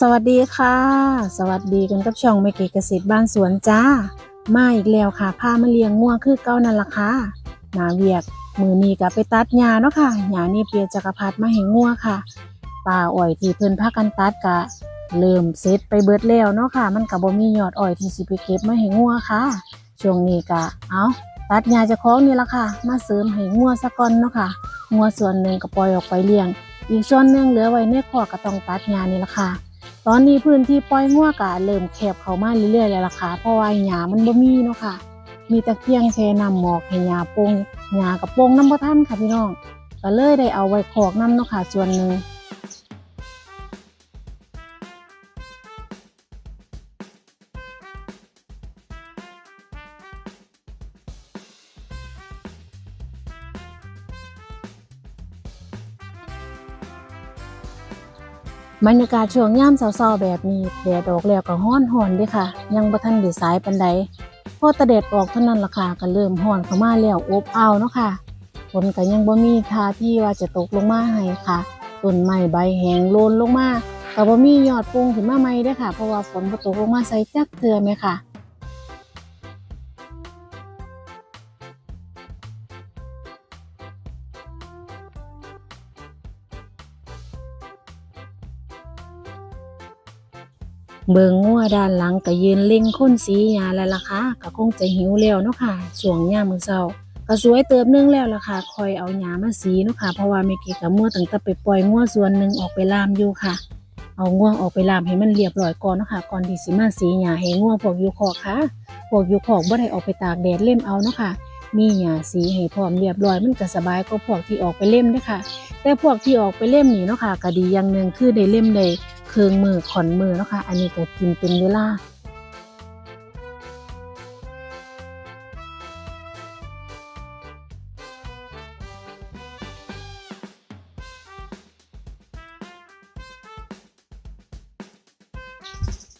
สวัสดีค่ะ สวัสดีกันกับช่องไม่เกษตรบ้านสวนจ้า มาอีกแล้วค่ะพามาเลี้ยงง่วงคือเก้านั่นละค่ะนาเวียกมือนี้ก็ไปตัดหญ้าเนาะค่ะหญ้านี่เปียจักรพัดมาให้ง่วงค่ะป่าอ้อยที่เพิ่นพากันตัดกะเริ่มเสร็จไปเบิดแล้วเนาะค่ะ มันก็บ่มียอดอ้อยที่สิไปเก็บมาให้ง่วงค่ะ ช่วงนี้ก็เอาตัดหญ้าจะคล้องนี่ละค่ะ มาเสริมให้ง่วงซะก่อนเนาะค่ะง่วงส่วนหนึ่งก็ปล่อยออกไปเลี้ยง อีกส่วนหนึ่งเหลือไว้ในคอกก็ต้องตัดหญ้านี่ละค่ะ ตอนนี้พื้นที่ปล่อยงัวกะเริ่มแคบเข้ามาเรื่อยๆแล้วล่ะค่ะ เพราะว่าหญ้ามันบ่มีเนาะค่ะ มีตะเกียงแค่นำหมอกให้หญ้าปงหญ้ากับปงน้ำบ่ทันค่ะพี่น้อง ก็เลยได้เอาไว้ขอกน้ำเนาะค่ะส่วนหนึ่ง บรรยากาศช่วงยามเช้าๆแบบนี้แดดออกแล้วก็ห้อนหอนด้ค่ะ ยังบ่ทันได้สายปานใดพอตะแดดออกเท่านั้นล่ะค่ะก็เริ่มห้อนเข้ามาแล้วอบอ้าวเนาะค่ะฝนก็ยังบ่มีท่าที่ว่าจะตกลงมาให้ค่ะต้นไม้ใบแห้งโลนลงมาก็บ่มียอดปุงขึ้นมาใหม่เด้อค่ะ เพราะว่าฝนบ่ตกลงมาใส่จักเทื่อแม่ค่ะ เบิงงัวด้านหลังก็ยืนเล็งค้นสีหยาแล้วล่ะค่ะก็คงจะหิวแล้วเนาะค่ะช่วงยามมื้อเช้าก็สวยเติบนึงแล้วล่ะค่ะคอยเอาหยามาสีเนาะค่ะเพราะว่าเมื่อกี้ก็มั่วตั้งแต่ไปปล่อยงัวส่วนหนึ่งออกไปลามอยู่ค่ะ เอางัวออกไปลามให้มันเรียบร้อยก่อนเนาะค่ะก่อนที่สิมาสีหยาให้งัวพวกอยู่คอกค่ะพวกอยู่คอกบ่ได้ออกไปตากแดดเล่มเอาเนาะค่ะมีหยาสีให้พร้อมเรียบร้อยมันก็สบายกว่าพวกที่ออกไปเล่มด้อค่ะ แต่พวกที่ออกไปเล่มนี่เนาะค่ะก็ดีอย่างหนึ่งคือได้เล่มได้ เครื่องมือขอนมือเนาะค่ะ อันนี้ก็กินเป็นเวลา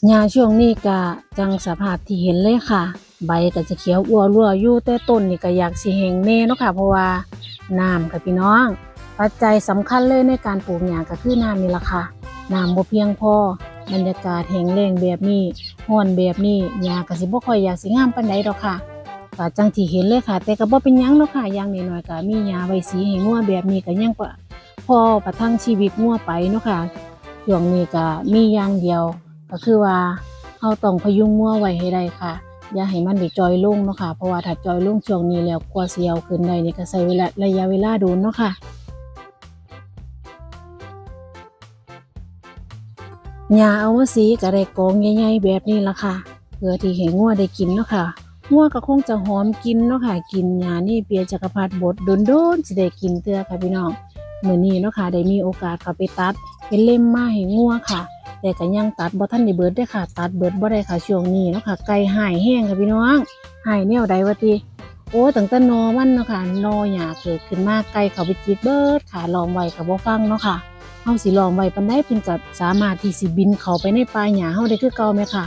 หญ้าช่วงนี้ก็จังสภาพที่เห็นเลยค่ะ ใบก็จะเขียวอัวรั่วอยู่แต่ต้นนี่ก็อยากสิแห้งแน่เนาะค่ะ เพราะว่าน้ำค่ะพี่น้อง ปัจจัยสำคัญเลยในการปลูกหญ้าก็คือน้ำนี่ละค่ะ น้ำบ่เพียงพอบรรยากาศแห้งแล้งแบบนี้ร้อนแบบนี้หญ้าก็สิบ่ค่อยอยากสิงามปานใดดอกค่ะก็จังที่เห็นเลยค่ะ แต่ก็บ่เป็นหยังเนาะค่ะอย่างน้อยๆก็มีหญ้าไว้สีให้งัวแบบนี้ก็ยังพอพอประทังชีวิตงัวไปเนาะค่ะช่วงนี้ก็มีอย่างเดียว ก็คือว่าเราต้องพยุงงัวไว้ให้ได้ค่ะ อย่าให้มันได้จอยลงเนาะค่ะเพราะว่าถ้าจอยลงช่วงนี้แล้วกลัว่าสิเอาขึ้นได้นี่ก็ใช้เวลาระยะเวลาโดนเนาะค่ะ หญ้าเอามาสีก็ได้กองใหญ่ๆแบบนี้ละค่ะ เพื่อที่ให้งัวได้กินเนาะค่ะงัวก็คงจะหอมกินเนาะค่ะ กินหญ้านี่เปียจักรพรรดิบดโดนๆสิได้กินเตื้อค่ะพี่น้องมื้อนี้เนาะค่ะได้มีโอกาสเข้าไปตัดเป็นเล่มมาให้งัวค่ะ แต่ก็ยังตัดบ่ทันได้เบิดได้ค่ะ ตัดเบิดบ่ได้ค่ะช่วงนี้เนาะค่ะไก่หายแห้งค่ะพี่น้องหายแนวใดวะติโอ้ตั้งแต่นอมันเนาะค่ะนอหญ้าเกิดขึ้นมากไก่เขาไปจิกเบิดค่ะลอมไว้ก็บ่ฟังเนาะค่ะ เฮาสิลอมไว้ปานใดเพิ่นก็สามารถที่สิบินเข้าไปในป่าหญ้าเฮาได้คือเก่าแม่ค่ะ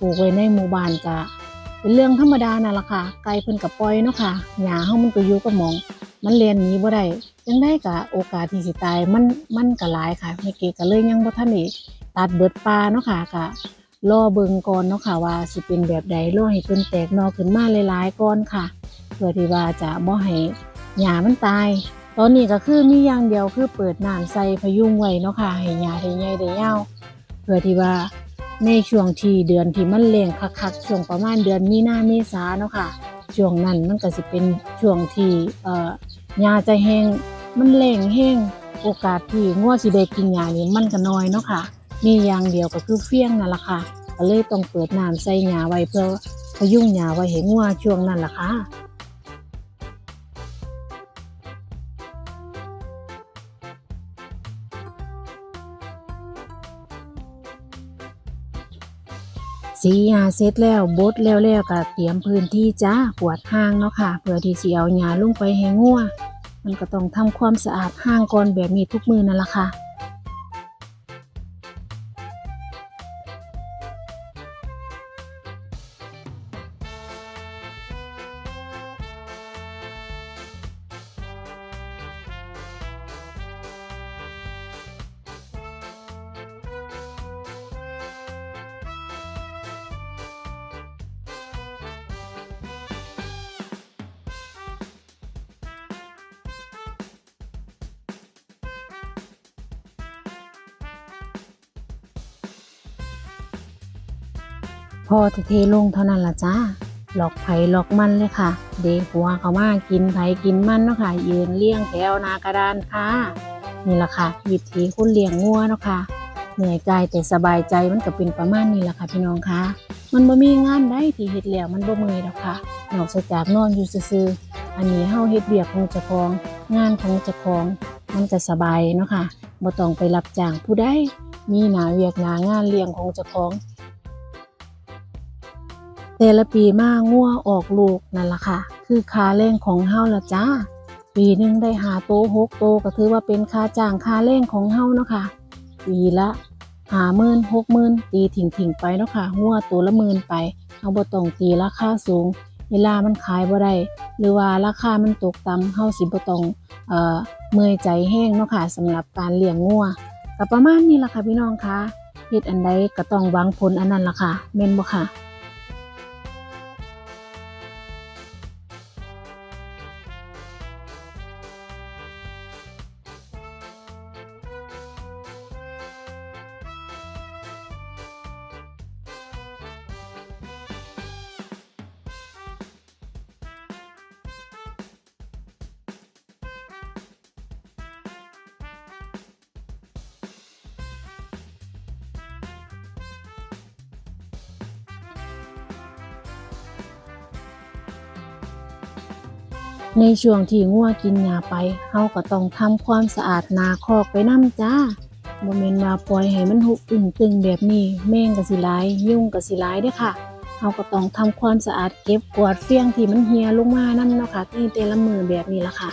ปลูกไว้ในหมู่บ้านก็เป็นเรื่องธรรมดานั่นล่ะค่ะ ไก่เพิ่นก็ปล่อยเนาะค่ะหญ้าเฮามันก็อยู่กับหมอง มันเรียนหนีบ่ได้จังได๋ก็โอกาสที่สิตายมันมันก็หลายค่ะเมื่อกี้ก็เลยยังบ่ทันได้ตัดเบิดปลาเนาะค่ะก็รอเบิ่งก่อนเนาะค่ะว่าสิเป็นแบบใดรอให้เพิ่นแตกนอขึ้นมาหลายๆก่อนค่ะ เพื่อที่ว่าจะบ่ให้หญ้ามันตาย ตอนนี้ก็คือมีอย่างเดียวคือเปิดน้ำใส่พยุงไว้เนาะค่ะให้หญ้าได้ใหญ่ได้ยาวเพื่อที่ว่าในช่วงที่เดือนที่มันแรงคักๆช่วงประมาณเดือนมีนาเมษาเนาะค่ะช่วงนั้นมันก็สิเป็นช่วงที่เอ่อหญ้าจะแห้งมันแรงแห้งโอกาสที่งัวสิได้กินหญ้านี่มันก็น้อยเนาะค่ะ มีอย่างเดียวก็คือเฟี้ยงนั่นแหละค่ะก็เลยต้องเปิดน้ำใส่หญ้าไว้เพื่อพยุงหญ้าไว้ให้งัวช่วงนั้นล่ะค่ะ สีหญ้าเสร็จแล้วบดแล้วแล้วก็เตรียมพื้นที่จ้ากวาดห้างเนาะค่ะ เพื่อที่สิเอาหญ้าลงไปให้งัวมันก็ต้องทำความสะอาดห้างก่อนแบบนี้ทุกมือนั่นละค่ะ พอจะเทลงเท่านั้นละจ้าหลอกไผ่หลอกมันเลยค่ะ เด็กหัวเขามากินไผ่กินมันเนาะค่ะ ยืนเลี้ยงแถวนากระดานค่ะ นี่แหละค่ะวิธีคุณเลี้ยงงัวเนาะค่ะเหนื่อยกายแต่สบายใจมันก็เป็นประมาณนี้แหละค่ะพี่น้องค่ะมันบ่มีงานใดที่เฮ็ดแล้วมันบ่เมื่อยดอกค่ะนอกจากนอนอยู่ซื่อๆอันนี้เฮาเฮ็ดเวียกของเจ้าของ งานของเจ้าของมันก็สบายเนาะค่ะบ่ต้องไปรับจ้างผู้ใดมีหนาเวียกหนางานเลี้ยงของเจ้าของ แต่ละปีมางัวออกลูกนั่นล่ะค่ะ คือค่าแรงของเฮาละจ้า ปีหนึ่งได้หาโตหกโตก็ถือว่าเป็นค่าจ้างค่าแรงของเฮาเนาะค่ะ ปีละหาหมื่นหกหมื่นตีถิงถิงไปเนาะค่ะงัวตัวละหมื่นไปเฮาบ่ต้องตีราคาสูง เวลามันขายบ่ได้หรือว่าราคามันตกต่ำเฮาสิบ่ต้องเอ่อเมื่อยใจแห้งเนาะค่ะสำหรับการเลี้ยงงัวก็ประมาณนี้ล่ะค่ะพี่น้องคะเฮ็ดอันใดก็ต้องหวังผลอันนั้นล่ะค่ะแม่นบ่ค่ะ ในช่วงที่งัวกินหญ้าไปเฮาก็ต้องทำความสะอาดนาคอกไปนำจ้าบ่แม่นว่าปล่อยให้มันหุบอึ่งตึงแบบนี้ แม่งก็สิหลาย ยุ่งก็สิหลายเด้อค่ะเฮาก็ต้องทำความสะอาดเก็บกวาดเฟี้ยงที่มันเหี่ยลงมานํเนาะค่ะในแต่ละมือแบบนี้ล่ะค่ะ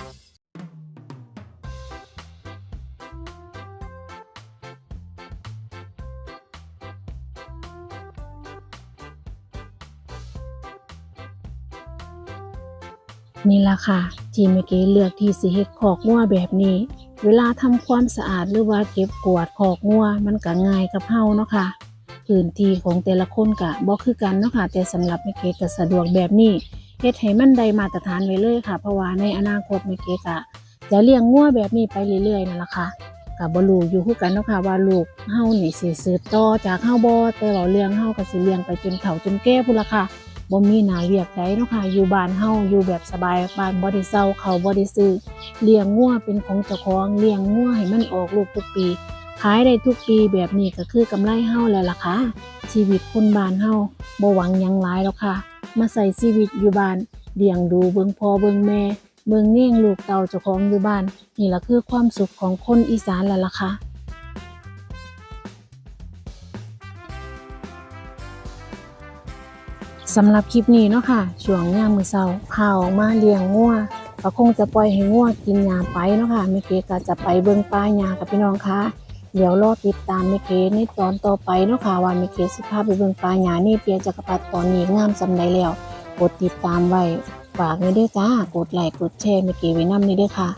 นี่ล่ะค่ะ ที่เมื่อกี้เลือกที่สิเฮ็ดคอกงัวแบบนี้ เวลาทำความสะอาดหรือว่าเก็บกวาดคอกงัวมันก็ง่ายกับเฮาเนาะค่ะพื้นที่ของแต่ละคนก็บ่คือกันเนาะค่ะ แต่สำหรับเมื่อกี้ก็สะดวกแบบนี้เฮ็ดให้มันได้มาตรฐานไว้เลยค่ะ เพราะว่าในอนาคตเมื่อกี้ก็จะเลี้ยงงัวแบบนี้ไปเรื่อยๆนั่นละค่ะก็บ่รู้อยู่คือกันเนาะค่ะว่าลูกเฮานี่สิสืบต่อจากเฮาบ่แต่ว่าเลี้ยงเฮาก็สิเลี้ยงไปจนเฒ่าจนแก่พุ่นละค่ะ บ่มีหนาเวียกใดเนาะค่ะอยู่บ้านเฮาอยู่แบบสบายบ้านบ่ได้เซาเขาบ่ได้ซื้อเลี้ยงงัวเป็นของเจ้าของเลี้ยงงัวให้มันออกลูกทุกปี ขายได้ทุกปีแบบนี้ก็คือกำไรเฮาแล้วล่ะค่ะชีวิตคนบ้านเฮาบ่หวังยังหลายแล้วค่ะ มาใส่ชีวิตอยู่บ้านเลี้ยงดูเบิ่งพ่อเบิ่งแม่เบิ่งเลี้ยงลูกเต่าเจ้าของอยู่บ้าน นี่ล่ะคือความสุขของคนอีสานแล้วล่ะค่ะ สำหรับคลิปนี้เนาะค่ะช่วงยามมือเช้าพาออกมาเลี้ยงงัวก็คงจะปล่อยให้งัวกินหญ้าไปเนาะค่ะแม่เกก็จะไปเบิ่งป่าหญ้ากับพี่น้องค่ะเดี๋ยวรอติดตามแม่เกในตอนต่อไปเนาะค่ะว่าแม่เกสิพาไปเบิ่งป่าหญ้านี่เปียจักรพรรดิตอนนี้งามสำใดแล้วกดติดตามไว้ฝากไว้ด้วยจ้ากดไลค์กดแชร์แม่เกไว้นำนี่ด้วยค่ะ